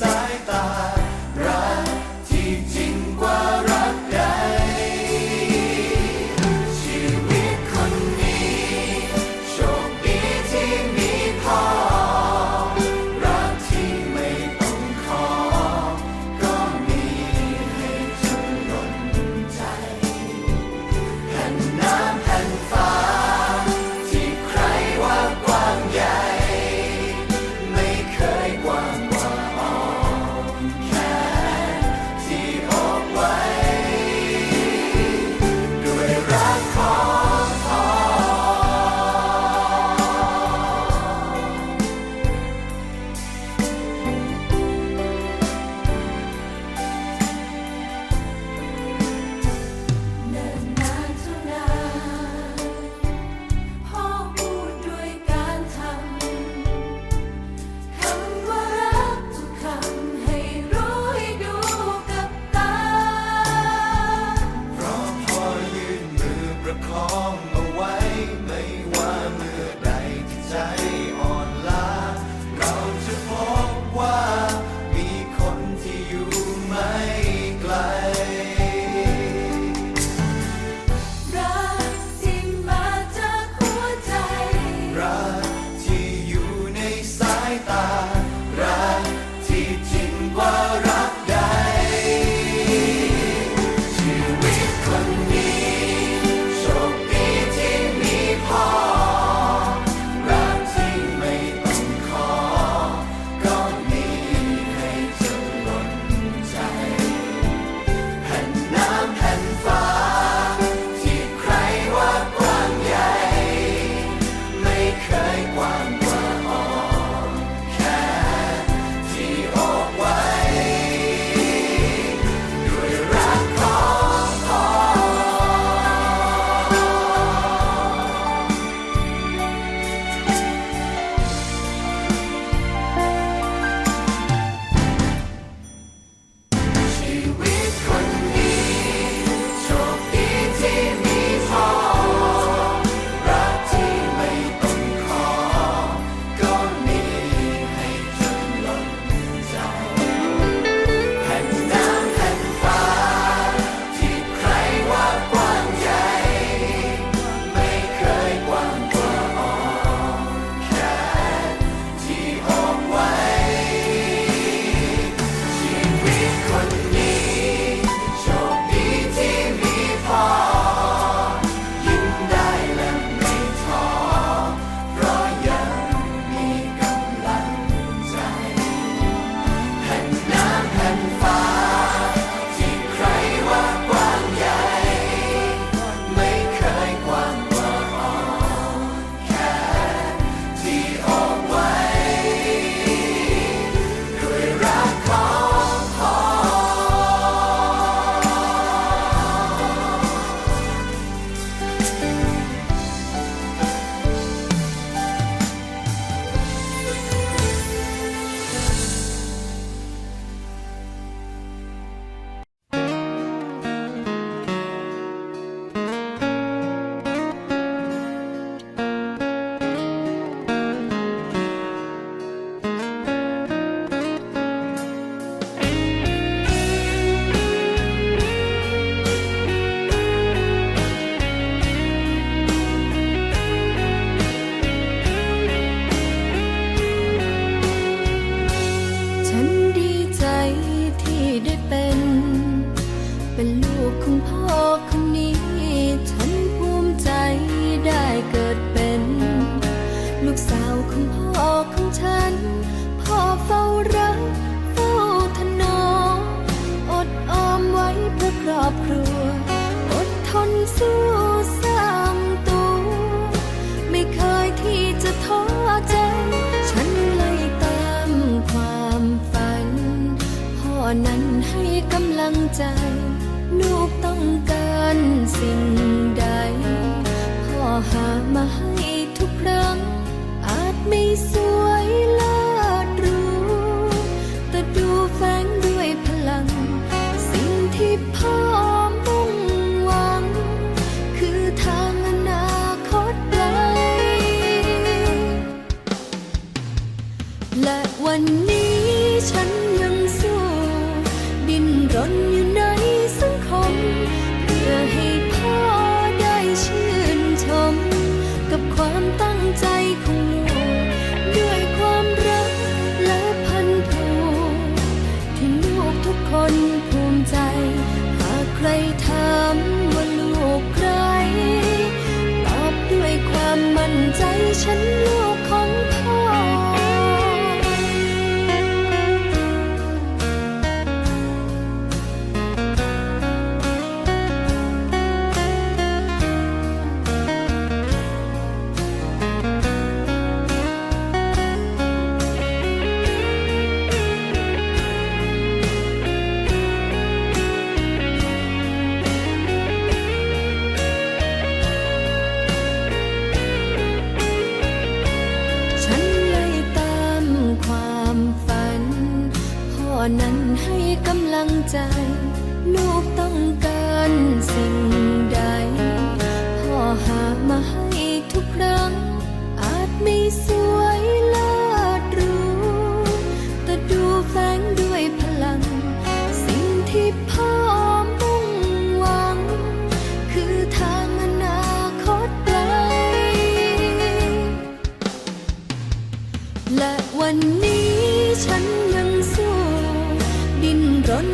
สายตา อบครัว อดทนสู้สามตัว ไม่เคยที่จะท้อใจ ฉันเลยตามความฝัน พ่อนั้นให้กำลังใจ ลูกต้องการสิ่งใด พ่อหามาให้ทุกครั้ง อาจไม่สวย 沉默 ใจ ลูกต้องการสิ่งใด พ่อหามาให้ทุกครั้ง อาจไม่สวยเลิศรู้ แต่ดูแฝงด้วยพลัง สิ่งที่พ่อมุ่งหวัง คือทางอนาคตไกลและวันนี้ฉันยังสู้ ดินร้น